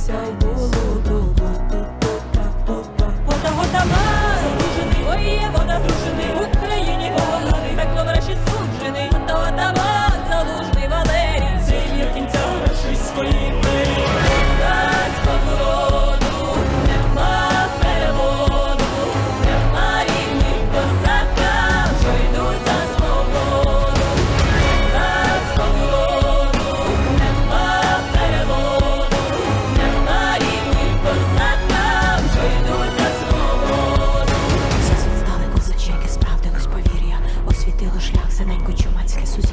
so Батько чумацьке сусідство.